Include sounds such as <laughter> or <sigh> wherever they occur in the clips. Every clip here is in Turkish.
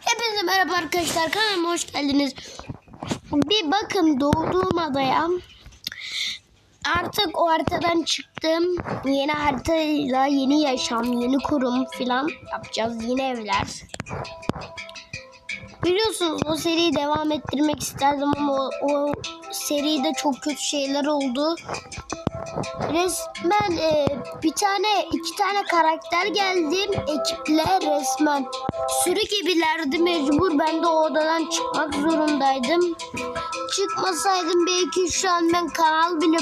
Hepinize merhaba arkadaşlar. Kanalıma hoş geldiniz. Bir bakın doğduğum adaya. Artık o haritadan çıktım. Yeni haritayla yeni yaşam, yeni kurum filan yapacağız. Yeni evler. Biliyorsunuz o seriyi devam ettirmek isterdim ama o, o seride çok kötü şeyler oldu. Resmen e, bir tane iki tane karakter geldi ekiple resmen sürü gibilerdi mecbur ben de odadan çıkmak zorundaydım. Çıkmasaydım belki şu an ben kanal bile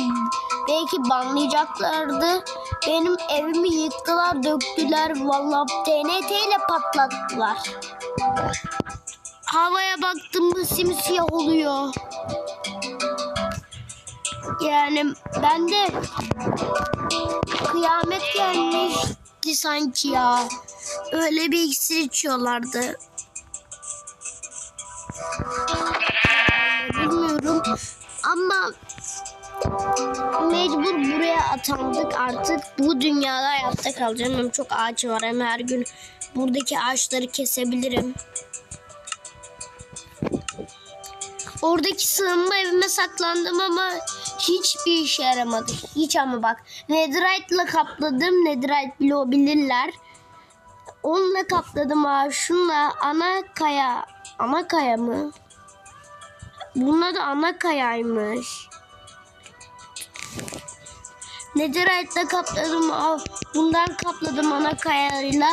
belki banlayacaklardı. Benim evimi yıktılar döktüler vallahi TNT ile patlattılar. Havaya baktım mı simsiyah oluyor. Yani ben de kıyamet gelmişti sanki ya. Öyle bir iksir içiyorlardı. Bilmiyorum ama mecbur buraya atandık artık. Bu dünyada hayatta kalacağım. Hem çok ağaç var hem her gün buradaki ağaçları kesebilirim. Oradaki sığınma evime saklandım ama hiçbir işe yaramadı. Hiç ama bak. Netherite'la kapladım. Netherite bilirler. Onunla kapladım ha. Şunla ana kaya. Ana kaya mı? Bunun da ana kayaymış. Netherite'la kapladım. Aa, Bundan kapladım ana kayayla.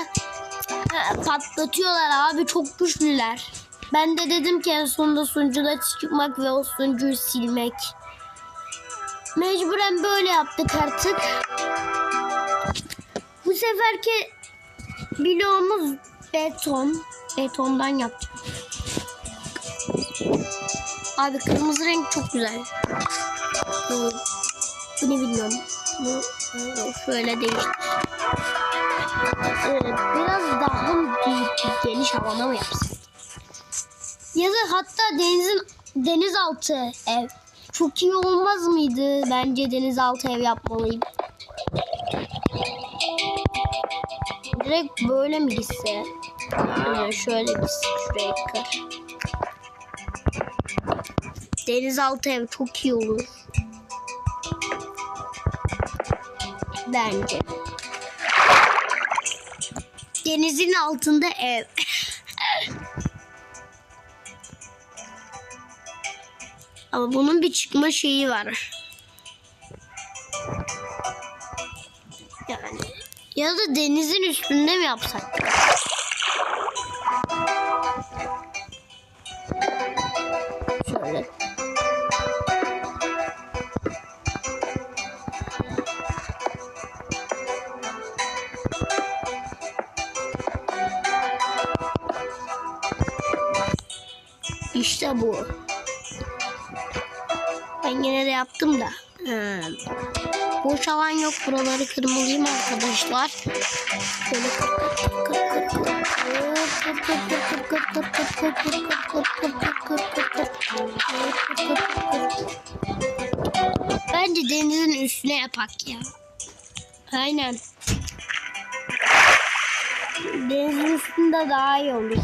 Patlatıyorlar abi çok güçlüler. Ben de dedim ki en sonunda sunucuda çıkmak ve o sunucuyu silmek. Mecburen böyle yaptık artık. Bu seferki bloğumuz beton. Betondan yapacağım. Abi kırmızı renk çok güzel. Bu, bu ne bilmiyorum. Bu şöyle değil. Ee, biraz daha büyük, geniş havana mı yapsın? Ya da hatta denizin denizaltı ev. Çok iyi olmaz mıydı? Bence denizaltı ev yapmalıyım. Direkt böyle mi gitse? Yani şöyle gitse şuraya kır. Denizaltı ev çok iyi olur. Bence. Denizin altında ev. Ama bunun bir çıkma şeyi var. Yani ya da denizin üstünde mi yapsak? Şöyle. yaptım da. He. Boş alan yok. Buraları kırmalıyım arkadaşlar. Şöyle kır kır kır kır kır. Bence denizin üstüne yapak ya. Aynen. Denizin üstünde daha iyi olur.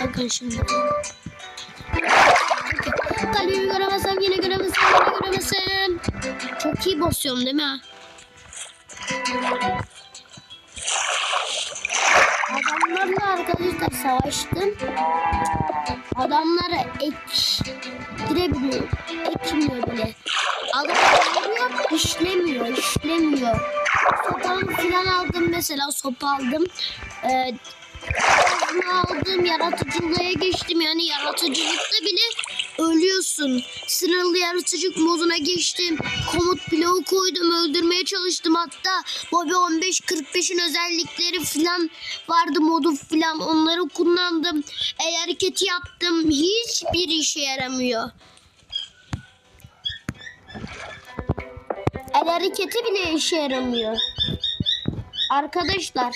Bakın şimdi. Kalbimi göremezsem yine göremezsem yine göremezsem. Çok iyi basıyorum değil mi? Adamlarla arkadaşlar savaştım. Adamlara ek girebiliyor. Ekmiyor bile. Adamlar işlemiyor, işlemiyor. Sopamı falan aldım mesela sopa aldım. Ee, aldım yaratıcılığa geçtim yani yaratıcılıkta bile ölüyorsun. Sınırlı yaratıcılık moduna geçtim. Komut bloğu koydum öldürmeye çalıştım hatta Bobby 15-45'in özellikleri falan vardı modu falan onları kullandım. El hareketi yaptım hiçbir işe yaramıyor. El hareketi bile işe yaramıyor. Arkadaşlar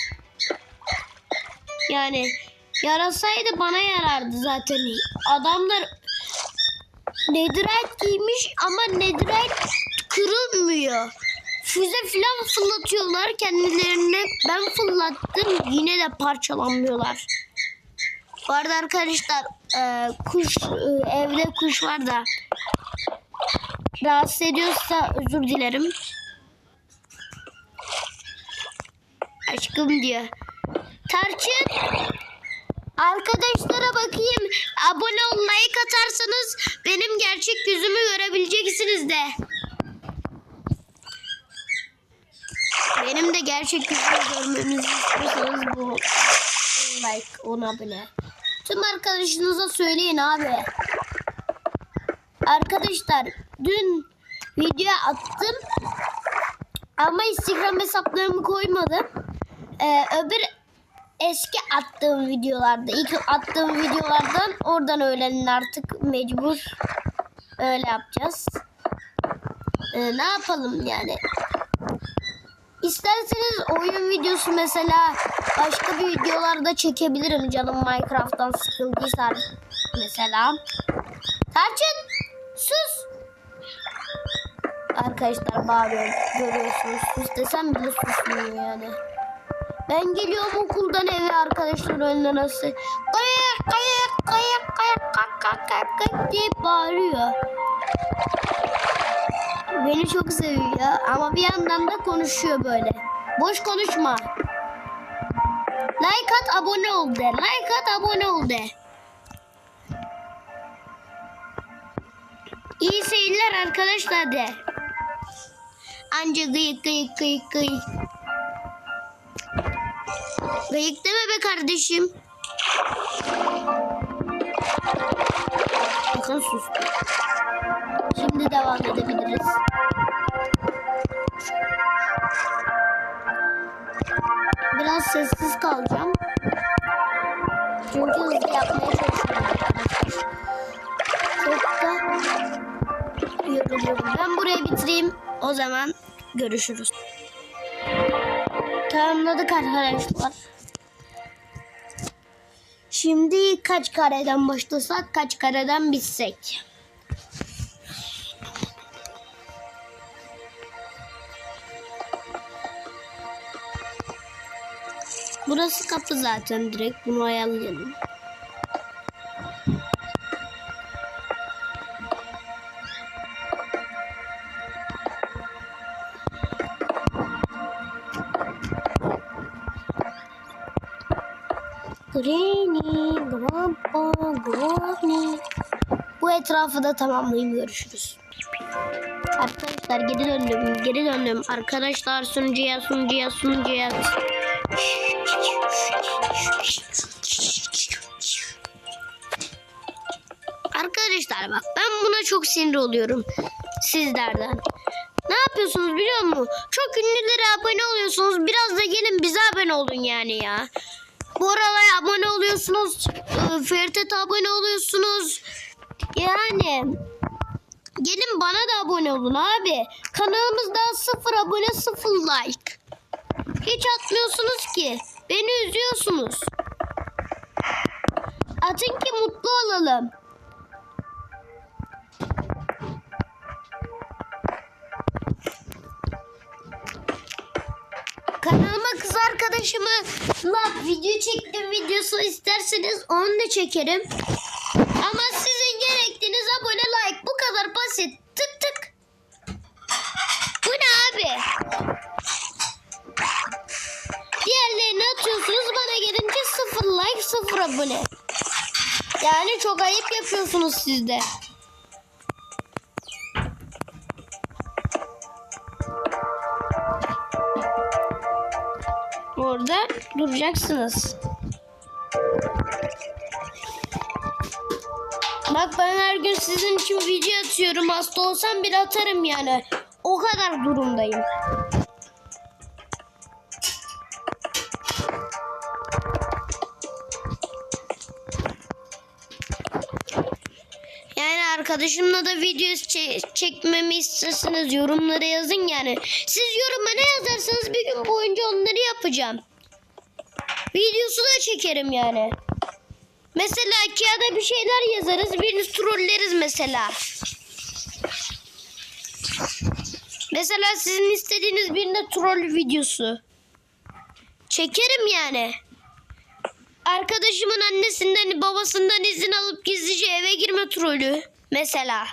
yani yarasaydı bana yarardı zaten. Adamlar Netherite giymiş ama Netherite kırılmıyor. füze falan fırlatıyorlar kendilerine. Ben fırlattım yine de parçalanmıyorlar. Bu arada arkadaşlar e, kuş e, evde kuş var da rahatsız ediyorsa özür dilerim. Aşkım diyor. Tarçın arkadaşlara bakayım abone ol like atarsanız benim gerçek yüzümü görebileceksiniz de. Benim de gerçek yüzümü görmenizi istiyorsanız bu like ona abone. Tüm arkadaşınıza söyleyin abi. Arkadaşlar dün video attım ama Instagram hesaplarımı koymadım. Ee, öbür eski attığım videolarda, ilk attığım videolardan oradan öğrenin artık mecbur öyle yapacağız. Ee, ne yapalım yani? İsterseniz oyun videosu mesela başka bir videolarda çekebilirim canım Minecraft'tan sıkıldıysa mesela. Tarçın sus. Arkadaşlar bağırıyorum görüyorsunuz. Sus desem bile susmuyor yani. Ben geliyorum okuldan eve arkadaşlar önüne nasıl kayık kayık kayık kayık kak kak kak kak diye bağırıyor. Beni çok seviyor ama bir yandan da konuşuyor böyle. Boş konuşma. Like at abone ol de. Like at abone ol de. İyi seyirler arkadaşlar de. Anca gıyık gıyık gıyık gıyık. Gıyık deme be kardeşim. Bakın sustu. Şimdi devam edebiliriz. Biraz sessiz kalacağım. Çünkü hızlı yapmaya çalışıyorum. Çok da yoruluyorum. Ben burayı bitireyim. O zaman görüşürüz. Tamamladık arkadaşlar. Şimdi kaç kareden başlasak kaç kareden bitsek. Burası kapı zaten direkt bunu ayarlayalım. Etrafı tamamlayayım görüşürüz. Arkadaşlar geri döndüm, geri döndüm. Arkadaşlar sunucuya, sunucuya, sunucuya. Arkadaşlar bak ben buna çok sinir oluyorum sizlerden. Ne yapıyorsunuz biliyor musun? Çok ünlülere abone oluyorsunuz. Biraz da gelin bize abone olun yani ya. Bu aralar abone oluyorsunuz. e, Fertet abone oluyorsunuz. Yani gelin bana da abone olun abi. Kanalımızda sıfır abone sıfır like. Hiç atmıyorsunuz ki. Beni üzüyorsunuz. Atın ki mutlu olalım. Kanalıma kız arkadaşımı la video çektim videosu isterseniz onu da çekerim. Ama sizin gerektiğiniz abone like bu kadar basit. Tık tık. Bu ne abi? Diğerlerini atıyorsunuz bana gelince sıfır like sıfır abone. Yani çok ayıp yapıyorsunuz siz de. Orada duracaksınız. Bak ben her gün sizin için video atıyorum. Hasta olsam bile atarım yani. O kadar durumdayım. Yani arkadaşımla da video çe- çekmemi isterseniz yorumlara yazın yani. Siz yoruma ne yazarsanız bir gün boyunca onları yapacağım. Videosu da çekerim yani. Mesela kağıda bir şeyler yazarız, biriniz trolleriz mesela. Mesela sizin istediğiniz birinde troll videosu. Çekerim yani. Arkadaşımın annesinden babasından izin alıp gizlice eve girme trolü. Mesela.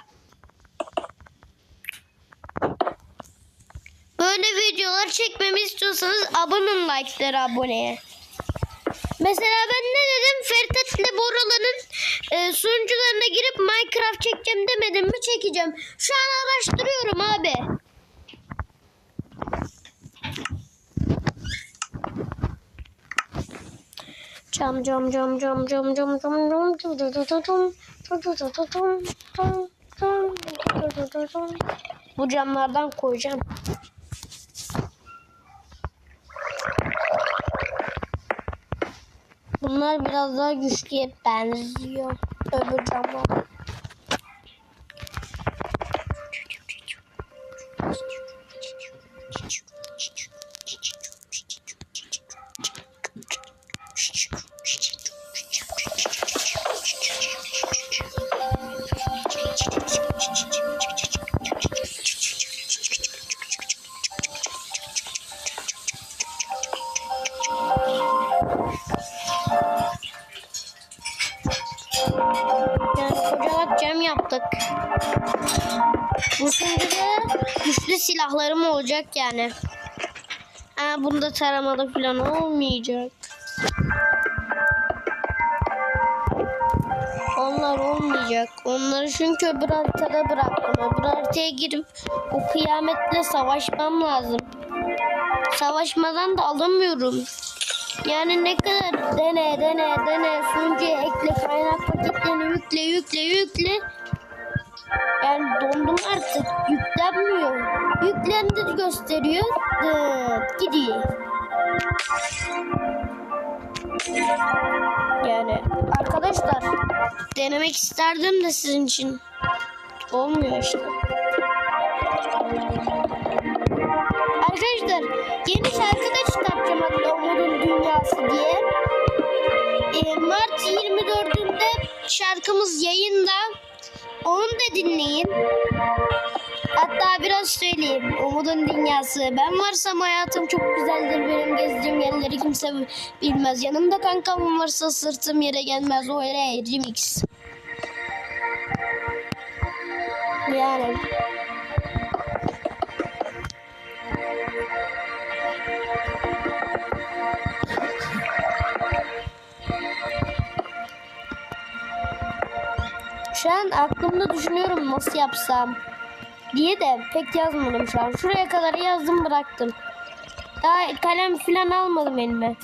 Böyle videolar çekmemi istiyorsanız abone olun like'lara aboneye. Mesela ben ne dedim? Fertet ile Boralan'ın e, sunucularına girip Minecraft çekeceğim demedim mi? Çekeceğim. Şu an araştırıyorum abi. Cam cam cam cam cam cam cam cam cam cam cam cam cam cam Bu camlardan koyacağım. Bunlar biraz daha güçlüye benziyor. Öbür camlar. Silahlarım olacak yani. Ha, bunda taramada falan olmayacak. Onlar olmayacak. Onları çünkü öbür haritada bıraktım. Öbür haritaya girip o kıyametle savaşmam lazım. Savaşmadan da alamıyorum. Yani ne kadar dene dene dene sunucuya ekle kaynak paketlerini yükle yükle yükle. Yani dondum artık yüklenmiyor. Yüklendi gösteriyor. Dıt gidiyor. Yani arkadaşlar denemek isterdim de sizin için. Olmuyor işte. Arkadaşlar yeni şarkı da çıkartacağım hatta Umut'un Dünyası diye. Ee, Mart 24'ünde şarkımız yayında. Onu da dinleyin. Hatta biraz söyleyeyim. Umut'un Dünyası. Ben varsam hayatım çok güzeldir. Benim gezdiğim yerleri kimse bilmez. Yanımda kankam varsa sırtım yere gelmez. O öyle remix. Yani Şu an aklımda düşünüyorum nasıl yapsam diye de pek yazmadım şu an. Şuraya kadar yazdım bıraktım. Daha kalem falan almadım elime.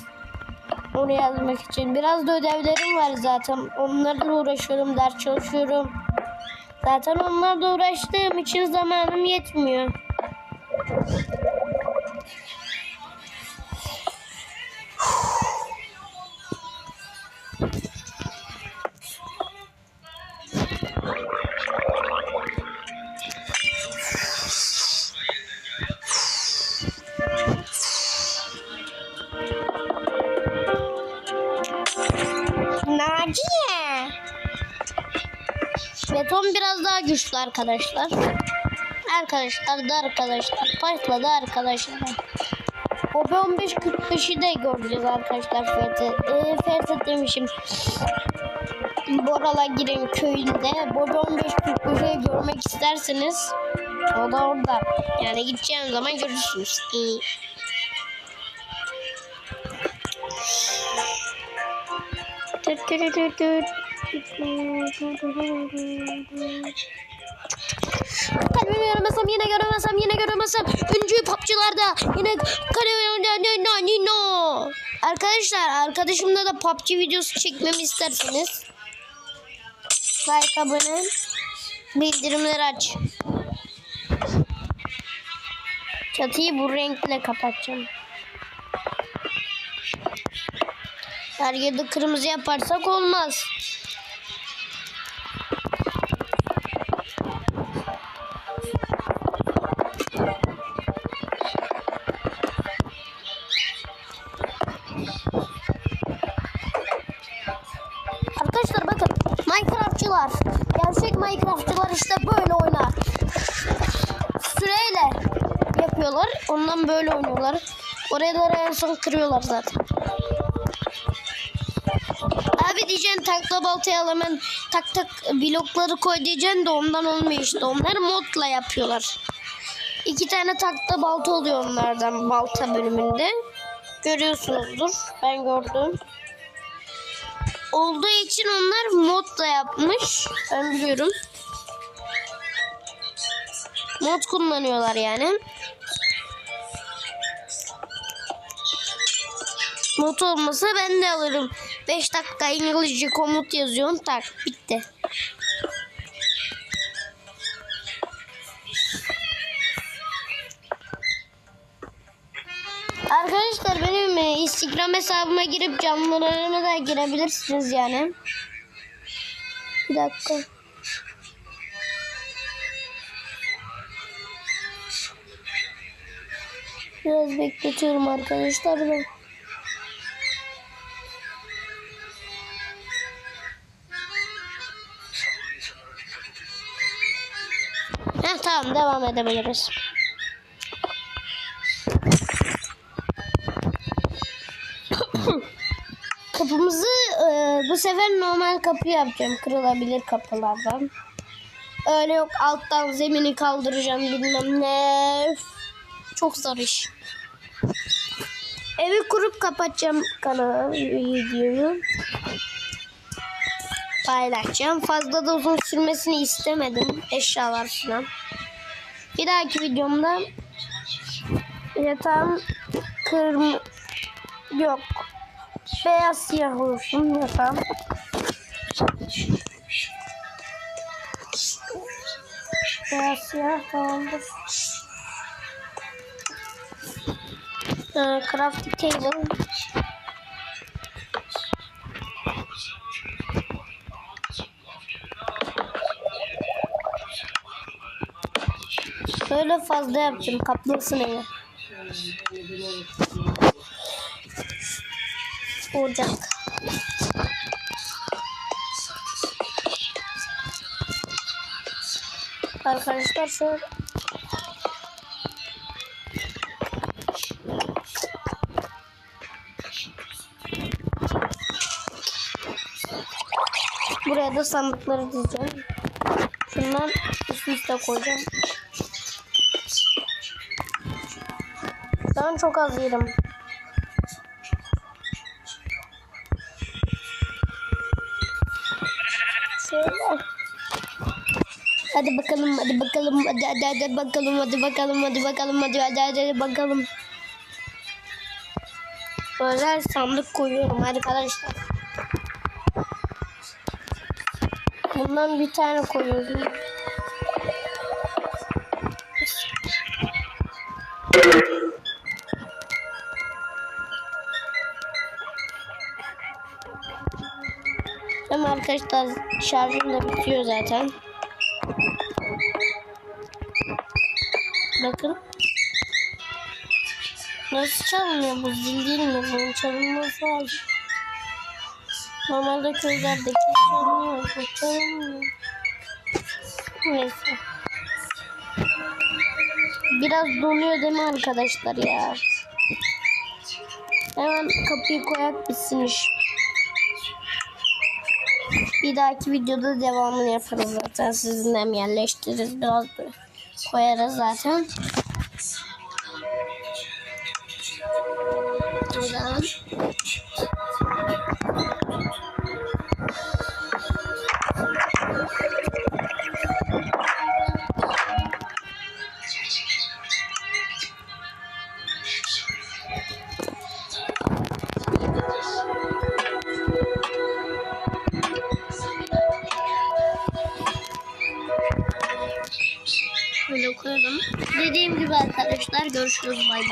Onu yazmak için. Biraz da ödevlerim var zaten. Onlarla uğraşıyorum, ders çalışıyorum. Zaten onlarla uğraştığım için zamanım yetmiyor. Güçlü arkadaşlar. Arkadaşlar da arkadaşlar. Başladı arkadaşlar. O B1545'i de göreceğiz arkadaşlar. Fethi. Ee, Fethi demişim. Borala girin köyünde. Bob 1545'i görmek isterseniz o da orada. Yani gideceğiniz zaman görürsünüz. Tüt tüt tüt. Göremezsem yine göremezsem yine göremezsem Üncü PUBG'larda yine kalbimi no. Arkadaşlar arkadaşımla da PUBG videosu çekmemi isterseniz like abone bildirimleri aç. Çatıyı bu renkle kapatacağım. Her yerde kırmızı yaparsak olmaz. Oraya doğru en son kırıyorlar zaten. Abi diyeceksin takla baltayı al hemen tak tak blokları koy diyeceksin de ondan olmuyor işte. Onlar modla yapıyorlar. İki tane takla balta oluyor onlardan balta bölümünde. Görüyorsunuzdur. Ben gördüm. Olduğu için onlar modla yapmış. Ben biliyorum. Mod kullanıyorlar yani. Not olmasa ben de alırım. 5 dakika İngilizce komut yazıyorsun tak bitti. Arkadaşlar benim e, Instagram hesabıma girip canlılarıma da girebilirsiniz yani. Bir dakika. Biraz bekletiyorum arkadaşlar ben. Tamam devam edebiliriz. <coughs> Kapımızı e, bu sefer normal kapı yapacağım. Kırılabilir kapılardan. Öyle yok alttan zemini kaldıracağım bilmem ne. Çok zor iş. Evi kurup kapatacağım kanalı videoyu. Paylaşacağım. Fazla da uzun sürmesini istemedim. Eşyalar falan. Bir dahaki videomda yatağım kırmızı yok. Beyaz siyah olsun yatağım. Beyaz siyah tamamdır. Ee, table. Böyle fazla yapacağım. Kaplasın evi. Ocak. Arkadaşlar şöyle Buraya da sandıkları dizeceğim. Şundan üst üste koyacağım. Ben çok az yerim. Şöyle. Hadi bakalım, hadi bakalım, hadi hadi hadi bakalım, hadi bakalım, hadi bakalım, hadi hadi hadi, hadi bakalım. Özel sandık koyuyorum arkadaşlar. Bundan bir tane koyuyorum. Ama arkadaşlar şarjım da bitiyor zaten. Bakın. Nasıl çalınıyor bu zil değil mi? Bunun çalınması lazım. Normalde köylerdeki çalınıyor. Bu çalınmıyor. Neyse. Biraz donuyor değil mi arkadaşlar ya? Hemen kapıyı koyak bitsin iş. Bir dahaki videoda devamını yaparız zaten. Sizinle yerleştiririz biraz böyle koyarız zaten. Buradan. This was my